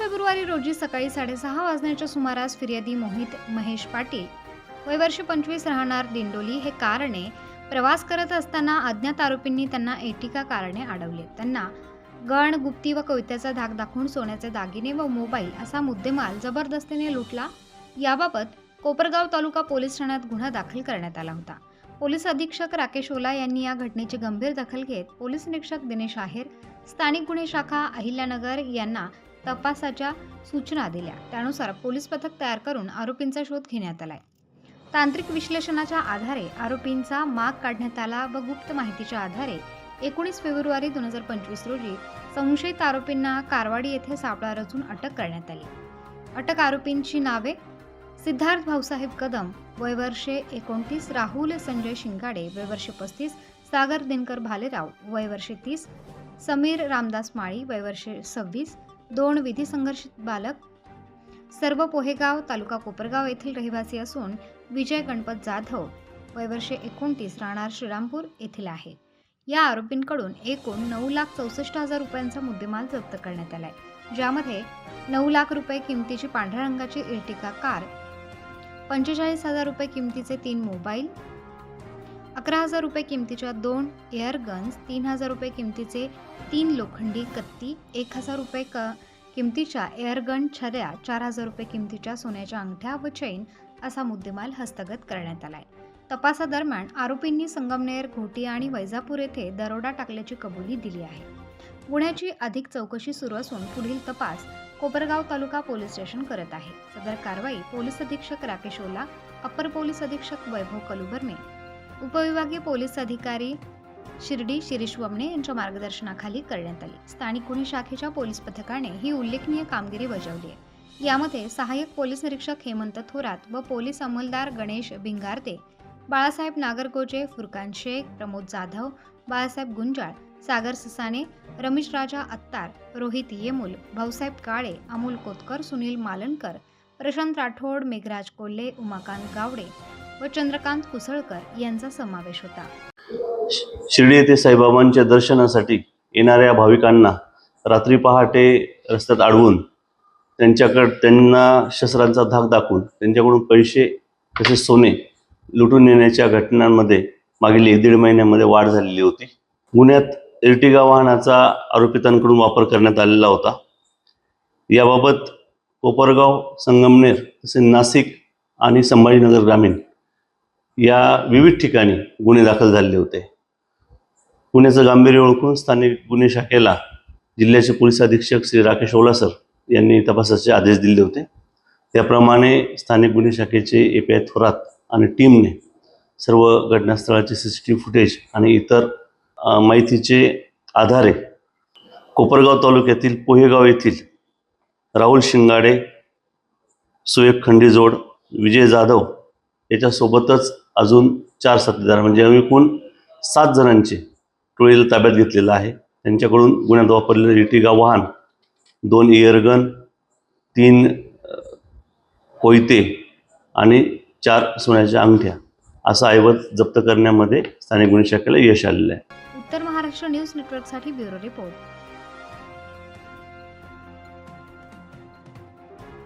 February रोजी सकाळी साडेसहा वाजण्याच्या सुमारास फिर्यादी मोहित महेश पाटील वयवर्ष पंचवीस राहणार दिंडोली हे कारने प्रवास करत असताना अज्ञात आरोपींनी त्यांना एटिका कारणे अडवले. त्यांना गण गुप्ती व कवितेचा धाक दाखवून सोन्याचे दागिने व मोबाईल असा मुद्देमाल जबरदस्तीने लुटला. याबाबत कोपरगाव तालुका पोलीस ठाण्यात गुन्हा दाखल करण्यात आला होता. पोलीस अधीक्षक राकेश ओला यांनी या घटनेची गंभीर दखल घेत पोलीस निरीक्षक दिनेश आहेर स्थानिक गुन्हे शाखा अहिल्यानगर यांना तपासाच्या सूचना दिल्या. त्यानुसार पोलीस पथक तयार करून आरोपींचा शोध घेण्यात आलाय. तांत्रिक विश्लेषणाच्या आधारे आरोपींचा माग काढण्यात आला व गुप्त माहितीच्या आधारे एकोणीस फेब्रुवारी दोन हजार पंचवीस रोजी संशयित आरोपींना कारवाडी येथे सापळा रचून अटक करण्यात आली. अटक आरोपींची नावे? सिद्धार्थ भाऊसाहेब कदम वय वर्षे एकोणतीस राहुल संजय शिंगाडे वय वर्षे पस्तीस सागर दिनकर भालेराव वय वर्षे तीस समीर रामदास माळी वय वर्षे सव्वीस दोन विधी संघर्षित बालक सर्व पोहेगाव तालुका कोपरगाव येथील रहिवासी असून विजय गणपत जाधव वय वर्षे एकोणतीस राहणार श्रीरामपूर येथील आहे. या आरोपींकडून एकूण नऊ लाख चौसष्ट हजार रुपयांचा मुद्देमाल जप्त करण्यात आलाय. ज्यामध्ये नऊ लाख रुपये किमतीची पांढऱ्या रंगाची इर्टिका कार पंचेचाळीस हजार रुपये किमतीचे तीन मोबाईल अकरा हजार रुपये किमतीच्या दोन एअर गन्स तीन हजार रुपये किमतीचे तीन लोखंडी कत्ती एक हजार रुपये क किमतीच्या एअरगन छऱ्या चार हजार रुपये किमतीच्या सोन्याच्या अंगठ्या व चैन असा मुद्देमाल हस्तगत करण्यात आलाय. तपासादरम्यान आरोपींनी संगमनेर घोटी आणि वैजापूर येथे दरोडा टाकल्याची कबुली दिली आहे. गुन्ह्याची अधिक चौकशी सुरू असून पुढील तपास कोपरगाव तालुका पोलीस स्टेशन करत आहे. सदर कारवाई पोलीस अधीक्षक राकेश ओला अप्पर पोलीस अधीक्षक वैभव कलुबर्मे उपविभागीय पोलीस अधिकारी शिर्डी शिरीष वमणे यांच्या मार्गदर्शनाखाली करण्यात आली. स्थानिक गुन्हे शाखेच्या पोलीस पथकाने ही उल्लेखनीय कामगिरी बजावली आहे. यामध्ये सहाय्यक पोलीस निरीक्षक हेमंत थोरात व पोलीस अंमलदार गणेश भिंगारते बाळासाहेब नागरकोजे फुरकान शेख प्रमोद जाधव बाळासाहेब गुंजाळ सागर ससाने रमेश राजा अत्तार रोहित येमुल भाऊसाहेब काळे अमोल कोतकर सुनील मालनकर प्रशांत राठोड मेघराज कोल्हे उमाकांत गावडे व चंद्रकांत कुसळकर यांचा समावेश होता. शिर्डी येथे साईबाबांच्या दर्शनासाठी येणाऱ्या भाविकांना रात्री पहाटे रस्त्यात अडवून त्यांच्याकडं त्यांना शस्त्रांचा धाक दाखवून त्यांच्याकडून पैसे तसेच सोने लुटून नेण्याच्या घटनांमध्ये मागील एक दीड महिन्यामध्ये वाढ झालेली होती. गुन्ह्यात इर्टिगा वाहनाचा आरोपितांकडून वापर करण्यात आलेला होता. याबाबत कोपरगाव संगमनेर तसेच नाशिक आणि संभाजीनगर ग्रामीण या विविध ठिकाणी गुन्हे दाखल झालेले होते. गुन्ह्याचं गांभीर्य ओळखून स्थानिक गुन्हे शाखेला जिल्ह्याचे पोलीस अधीक्षक श्री राकेश ओलासर यांनी तपासाचे आदेश दिले होते. त्याप्रमाणे स्थानिक गुन्हे शाखेचे ए पी आय थोरात आणि टीमने सर्व घटनास्थळाचे C C T V footage आणि इतर माहितीचे आधारे कोपरगाव तालुक्यातील पोहेगाव येथील राहुल शिंगाडे सुएक खंडीजोड विजय जाधव याच्यासोबतच अजून चार साथीदार म्हणजे एकूण सात जणांचे टोळीला ताब्यात घेतलेलं आहे. त्यांच्याकडून गुन्ह्यात वापरलेलं इटिगा वाहन दोन इयरगन तीन कोयते आणि चार सोन्याच्या अंगठ्या. असा ऐवज जप्त करण्यामध्ये स्थानिक गुन्हे शाखेला यश आलेलं आहे. उत्तर महाराष्ट्र न्यूज नेटवर्कसाठी ब्युरो रिपोर्ट.